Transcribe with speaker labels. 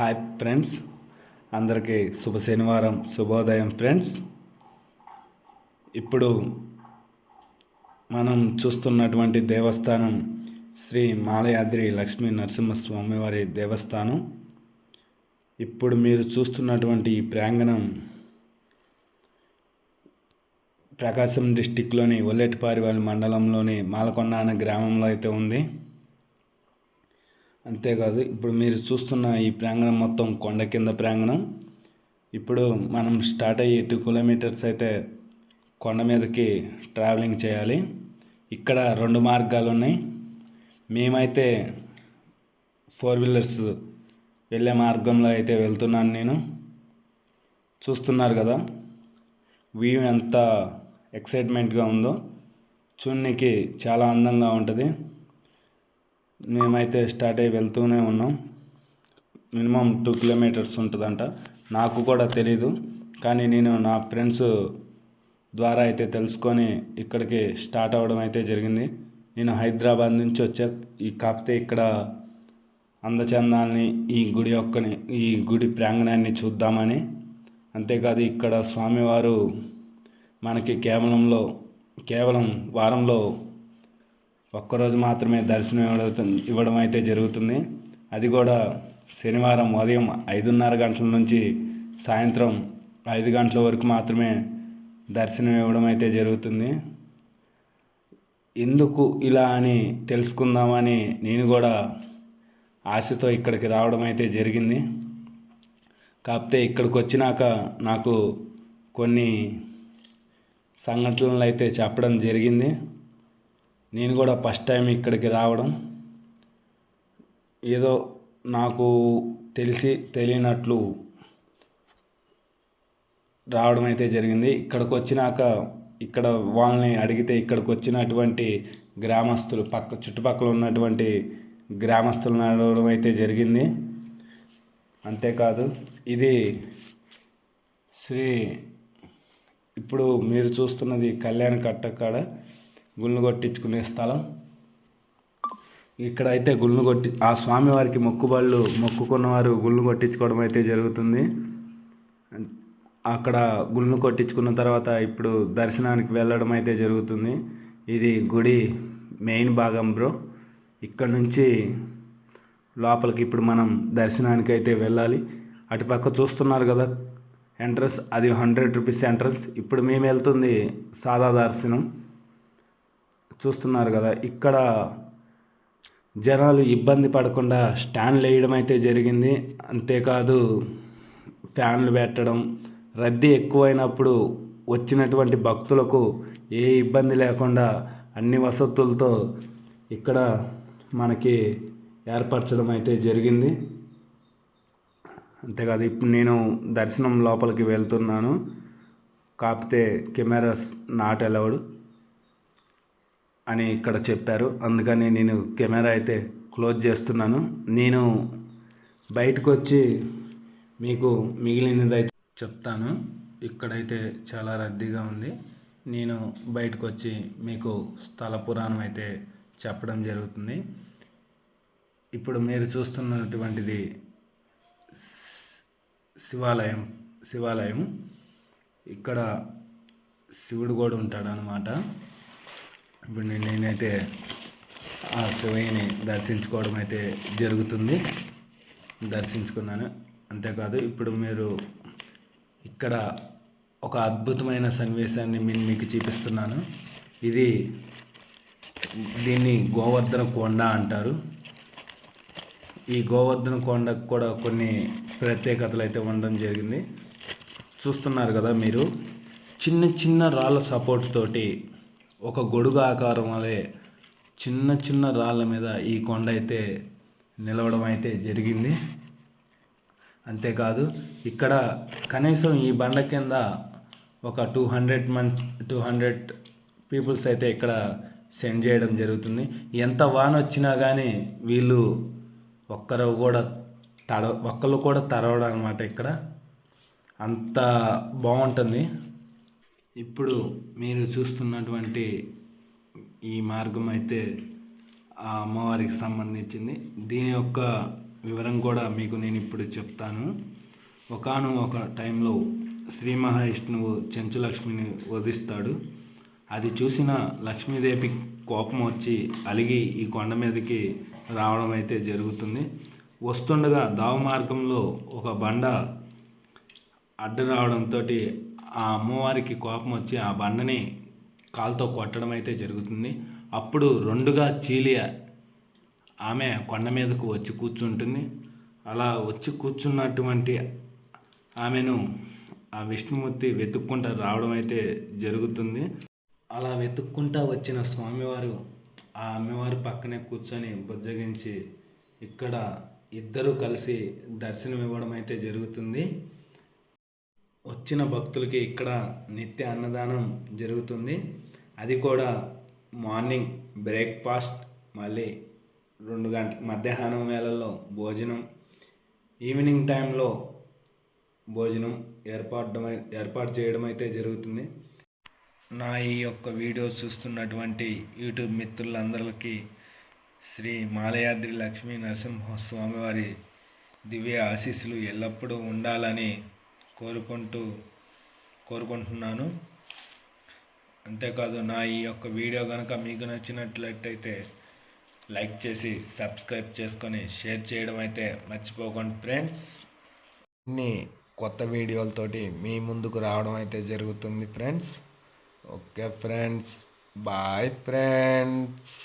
Speaker 1: Hi friends అందరికీ శుభ శనివారం శుభోదయం ఫ్రెండ్స్ ఇప్పుడు మనం చూస్తున్నటువంటి దేవస్థానం శ్రీ మాలయాద్రి లక్ష్మీ నరసింహస్వామి వారి దేవస్థానం. ఇప్పుడు మీరు చూస్తున్నటువంటి ఈ ప్రాంగణం ప్రకాశం డిస్టిక్లోని ఒల్లెటిపారివారి మండలంలోని మాలకొండ అనే గ్రామంలో అయితే ఉంది. అంతేకాదు ఇప్పుడు మీరు చూస్తున్న ఈ ప్రాంగణం మొత్తం కొండ కింద ప్రాంగణం. ఇప్పుడు మనం స్టార్ట్ అయ్యి టూ కిలోమీటర్స్ అయితే కొండ మీదకి ట్రావెలింగ్ చేయాలి. ఇక్కడ రెండు మార్గాలు ఉన్నాయి. మేమైతే ఫోర్ వీలర్స్ వెళ్ళే మార్గంలో అయితే వెళ్తున్నాను నేను. చూస్తున్నారు కదా వ్యూ ఎంత ఎక్సైట్మెంట్గా ఉందో. చూడనికి చాలా అందంగా ఉంటుంది. మేమైతే స్టార్ట్ అయ్యి వెళ్తూనే ఉన్నాం. మినిమం టూ కిలోమీటర్స్ ఉంటుందంట. నాకు కూడా తెలీదు. కానీ నేను నా ఫ్రెండ్స్ ద్వారా అయితే తెలుసుకొని ఇక్కడికి స్టార్ట్ అవ్వడం అయితే జరిగింది. నేను హైదరాబాద్ నుంచి వచ్చా ఈ కాకపోతే ఇక్కడ అందచందాన్ని ఈ గుడి యొక్కని ఈ గుడి ప్రాంగణాన్ని చూద్దామని. అంతేకాదు ఇక్కడ స్వామివారు మనకి కేవలంలో కేవలం వారంలో ఒక్కరోజు మాత్రమే దర్శనం ఇవ్వడం ఇవ్వడం అయితే జరుగుతుంది. అది కూడా శనివారం ఉదయం ఐదున్నర గంటల నుంచి సాయంత్రం ఐదు గంటల వరకు మాత్రమే దర్శనం ఇవ్వడం అయితే జరుగుతుంది. ఎందుకు ఇలా అని తెలుసుకుందామని నేను కూడా ఆశతో ఇక్కడికి రావడం అయితే జరిగింది. కాకపోతే ఇక్కడికి వచ్చినాక నాకు కొన్ని సంఘటనలు అయితే చెప్పడం జరిగింది. నేను కూడా ఫస్ట్ టైం ఇక్కడికి రావడం. ఏదో నాకు తెలిసి తెలియనట్లు రావడం అయితే జరిగింది. ఇక్కడికి వచ్చినాక ఇక్కడ వాళ్ళని అడిగితే ఇక్కడికి వచ్చినటువంటి గ్రామస్తులు పక్క చుట్టుపక్కల ఉన్నటువంటి గ్రామస్తులను అడగడం అయితే జరిగింది. అంతేకాదు ఇది శ్రీ ఇప్పుడు మీరు చూస్తున్నది కళ్యాణ కట్టకాడ గుళ్ళు కొట్టించుకునే స్థలం. ఇక్కడ అయితే గుళ్ళు కొట్టి ఆ స్వామివారికి మొక్కుబళ్ళు మొక్కుకున్నవారు గుళ్ళు కొట్టించుకోవడం అయితే జరుగుతుంది. అక్కడ గుళ్ళు కొట్టించుకున్న తర్వాత ఇప్పుడు దర్శనానికి వెళ్ళడం అయితే జరుగుతుంది. ఇది గుడి మెయిన్ భాగం బ్రో. ఇక్కడ నుంచి లోపలికి ఇప్పుడు మనం దర్శనానికి అయితే వెళ్ళాలి. అటుపక్క చూస్తున్నారు కదా ఎంట్రన్స్ అది హండ్రెడ్ రూపీస్ ఎంట్రన్స్ ఇప్పుడు మేము వెళ్తుంది సాదా దర్శనం. చూస్తున్నారు కదా ఇక్కడ జనాలు ఇబ్బంది పడకుండా స్టాండ్లు వేయడం అయితే జరిగింది. అంతేకాదు ఫ్యాన్లు పెట్టడం రద్దీ ఎక్కువైనప్పుడు వచ్చినటువంటి భక్తులకు ఏ ఇబ్బంది లేకుండా అన్ని వసతులతో ఇక్కడ మనకి ఏర్పరచడం అయితే జరిగింది. అంతేకాదు ఇప్పుడు నేను దర్శనం లోపలికి వెళ్తున్నాను. కాకపోతే కెమెరాస్ నాట్ అలౌడ్ అని ఇక్కడ చెప్పారు. అందుకని నేను కెమెరా అయితే క్లోజ్ చేస్తున్నాను. నేను బయటకు వచ్చి మీకు మిగిలినదైతే చెప్తాను. ఇక్కడైతే చాలా రద్దీగా ఉంది. నేను బయటకు వచ్చి మీకు స్థల పురాణం అయితే చెప్పడం జరుగుతుంది. ఇప్పుడు మీరు చూస్తున్నటువంటిది శివాలయం శివాలయం. ఇక్కడ శివుడు కూడా ఉంటాడు అనమాట ఇప్పుడు నేను నేనైతే ఆ శివయ్యని దర్శించుకోవడం అయితే జరుగుతుంది. దర్శించుకున్నాను. అంతేకాదు ఇప్పుడు మీరు ఇక్కడ ఒక అద్భుతమైన సన్నివేశాన్ని నేను మీకు చూపిస్తున్నాను. ఇది దీన్ని గోవర్ధన కొండ అంటారు. ఈ గోవర్ధన కొండకు కూడా కొన్ని ప్రత్యేకతలు అయితే ఉండడం జరిగింది. చూస్తున్నారు కదా మీరు. చిన్న చిన్న రాళ్ళ సపోర్ట్ తోటి ఒక గొడుగు ఆకారం వలె చిన్న చిన్న రాళ్ళ మీద ఈ కొండ అయితే నిలవడం అయితే జరిగింది. అంతేకాదు ఇక్కడ కనీసం ఈ బండ కింద ఒక two hundred months two hundred peoples అయితే ఇక్కడ సెండ్ చేయడం జరుగుతుంది. ఎంత వాన వచ్చినా కానీ వీళ్ళు ఒక్కరు కూడా తడ ఒక్కరు కూడా తడవడం అనమాట ఇక్కడ. అంత బాగుంటుంది. ఇప్పుడు మీరు చూస్తున్నటువంటి ఈ మార్గం అయితే ఆ అమ్మవారికి సంబంధించింది. దీని యొక్క వివరం కూడా మీకు నేను ఇప్పుడు చెప్తాను. ఒకాను ఒక టైంలో శ్రీ మహావిష్ణువు చెంచులక్ష్మిని వధిస్తాడు. అది చూసిన లక్ష్మీదేవి కోపం వచ్చి అలిగి ఈ కొండ మీదకి రావడం అయితే జరుగుతుంది. వస్తుండగా దావ మార్గంలో ఒక బండ అడ్డు రావడంతో ఆ అమ్మవారికి కోపం వచ్చి ఆ బండని కాలుతో కొట్టడం అయితే జరుగుతుంది. అప్పుడు రెండుగా చీలి ఆమె కొండ మీదకు వచ్చి కూర్చుంటుంది. అలా వచ్చి కూర్చున్నటువంటి ఆమెను ఆ విష్ణుమూర్తి వెతుక్కుంటూ రావడం అయితే జరుగుతుంది. అలా వెతుక్కుంటా వచ్చిన స్వామివారు ఆ అమ్మవారి పక్కనే కూర్చొని బుజ్జగించి ఇక్కడ ఇద్దరూ కలిసి దర్శనం ఇవ్వడం అయితే జరుగుతుంది. వచ్చిన భక్తులకి ఇక్కడ నిత్య అన్నదానం జరుగుతుంది. అది కూడా మార్నింగ్ బ్రేక్ఫాస్ట్ మళ్ళీ రెండు గంటల మధ్యాహ్నం వేళల్లో భోజనం. ఈవినింగ్ టైంలో భోజనం ఏర్పాటు ఏర్పాటు చేయడం అయితే జరుగుతుంది. నా ఈ యొక్క వీడియో చూస్తున్నటువంటి యూట్యూబ్ మిత్రులందరికీ శ్రీ మాలయాద్రి లక్ష్మీ నరసింహస్వామి వారి దివ్య ఆశీస్సులు ఎల్లప్పుడూ ఉండాలని కోరుకుంటూ కోరుకుంటున్నాను. అంతేకాదు నా ఈ యొక్క వీడియో కనుక మీకు నచ్చినట్లయితే లైక్ చేసి సబ్స్క్రైబ్ చేసుకొని షేర్ చేయడం అయితే మర్చిపోకండి ఫ్రెండ్స్.
Speaker 2: అన్ని కొత్త వీడియోలతోటి మీ ముందుకు రావడం అయితే జరుగుతుంది friends. Okay friends. Bye friends.